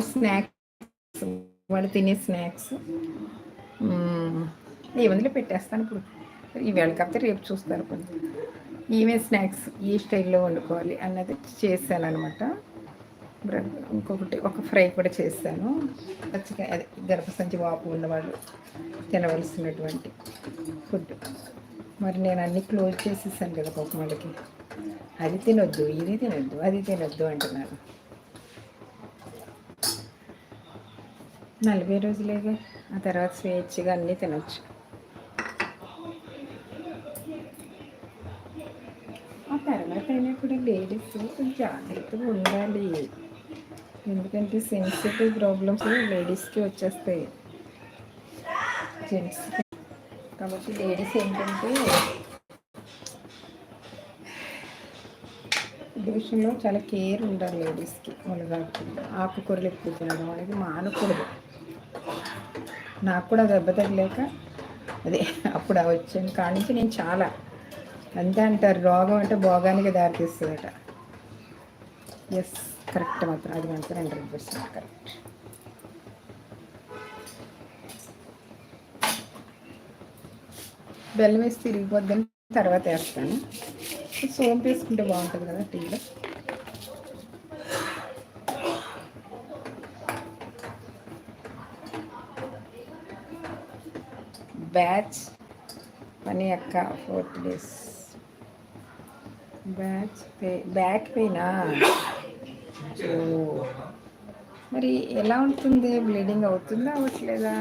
Snacks వాళ్ళు తినే snacks. ఈ వందలు పెట్టేస్తాను ఇప్పుడు. ఈవేళ కాకపోతే రేపు చూస్తారు కొంచెం ఈవే స్నాక్స్ ఈ స్టైల్లో వండుకోవాలి అన్నది చేశాను అనమాట ఇంకొకటి ఒక ఫ్రై కూడా చేశాను. పచ్చిగా అదే గర్భసంచి వాపు ఉన్నవాళ్ళు తినవలసినటువంటి ఫుడ్. మరి నేను అన్నీ క్లోజ్ చేసేసాను కదా పాపం వాళ్ళకి. అది తినొద్దు ఇది తినొద్దు అది తినొద్దు అంటున్నాను. నలభై రోజులేగా. ఆ తర్వాత స్వేచ్ఛగా అన్నీ తినొచ్చు. ఆ తర్వాత అయినప్పుడు లేడీస్ కొంచెం జాగ్రత్తగా ఉండాలి. ఎందుకంటే సెన్సిటివ్ ప్రాబ్లమ్స్ లేడీస్కి వచ్చేస్తాయి. జెంట్స్కి కాబట్టి లేడీస్ ఏంటంటే ఈ విషయంలో చాలా కేర్ ఉండాలి లేడీస్కి మునగాకు ఆకుకూరలు ఎక్కువ తినడం అనేది మానకూడదు నాకు కూడా దెబ్బ తగ్గలేక అదే అప్పుడు వచ్చాను. కాడి నుంచి నేను చాలా అంతే అంటారు. రోగం అంటే భోగానికి దారితీస్తుందట. ఎస్ కరెక్ట్ మాత్రం. అది మాత్రం హండ్రెడ్ పర్సెంట్ కరెక్ట్ బెల్లం వేసి తిరిగిపోద్దని తర్వాత వేస్తాను. సోంపు వేసుకుంటే బాగుంటుంది కదా టీలో బ్యాచ్ పని అక్క fourth days batch pay back పెయినా మరి ఎలా ఉంటుంది? బ్లీడింగ్ అవుతుందా అవ్వట్లేదా?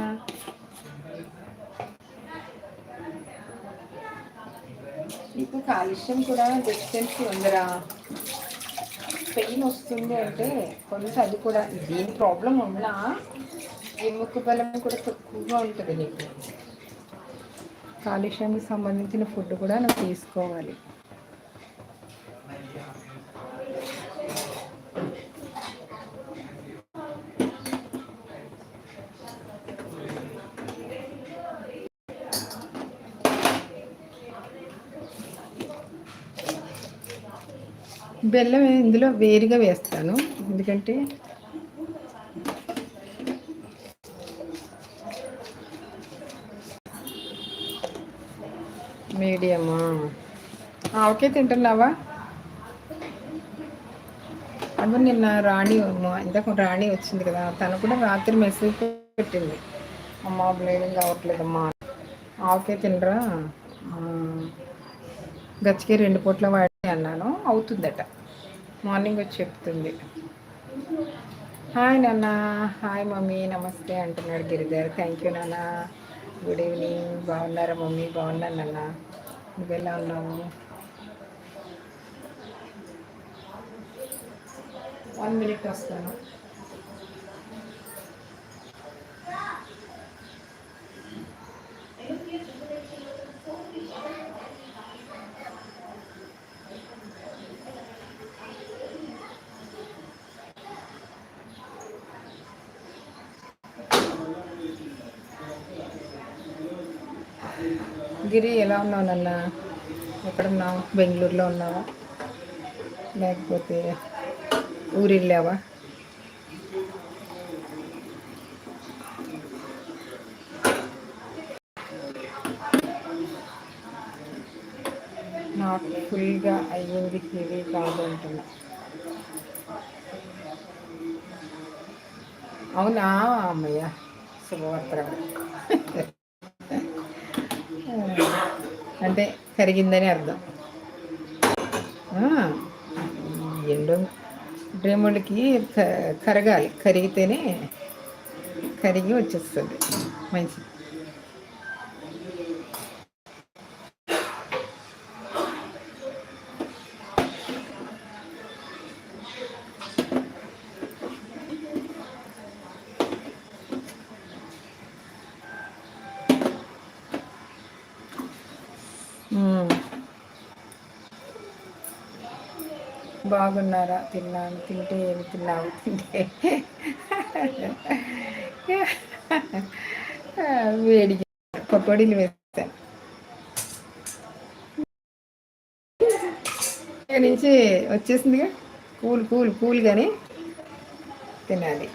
ఇప్పుడు కాలుష్యం కూడా డిస్టెన్స్ ఉందిరా. పెయిన్ వస్తుంది అంటే కొంచెం అది కూడా. దీని ప్రాబ్లం ఉన్నా ఎముక బలం కూడా తక్కువగా ఉంటుంది నీకు. కాలుష్యానికి సంబంధించిన ఫుడ్ కూడా నువ్వు తీసుకోవాలి. బెల్లం ఇందులో వేరుగా వేస్తాను. ఎందుకంటే మీడియమా? ఓకే తింటున్నావా? అమ్మ నిన్న రాణి ఇంతకు రాణి వచ్చింది కదా తను కూడా రాత్రి మెసేజ్ పెట్టింది. అమ్మ బ్లీడింగ్ అవ్వట్లేదమ్మా. ఓకే తినరా? గచ్చికి రెండు పూట్ల వాడి అన్నాను. అవుతుందట. మార్నింగ్ వచ్చి చెప్తుంది. హాయ్ నాన్న. Hi mummy. నమస్తే అంటున్నాడు గిరిధర్. థ్యాంక్ యూ నాన్న. గుడ్ ఈవినింగ్ బాగున్నారా మమ్మీ? బాగున్నాను నాన్న. నువ్వెలా ఉన్నావు? వన్ మినిట్ వస్తాను. గిరి ఎలా ఉన్నావు నాన్న ఎక్కడున్నావు బెంగళూరులో ఉన్నావా? లేకపోతే ఊరు వెళ్ళావా నాకు ఫుల్గా అయ్యింది హెవీ కాదు అంటున్నా అవునా అమ్మయ్య? శుభవార్త అంటే కరిగిందని అర్థం. ఎండు డ్రేములకి కరగాలి. కరిగితేనే కరిగి వచ్చేస్తుంది. మంచిది. బాగున్నారా? తిన్నాను తింటే ఏమి తిన్నావు? తింటే వేడి పకోడీలు వేస్తాను నుంచి వచ్చేసిందిగా. కూల్ కూల్ కూల్ కానీ తినాలి.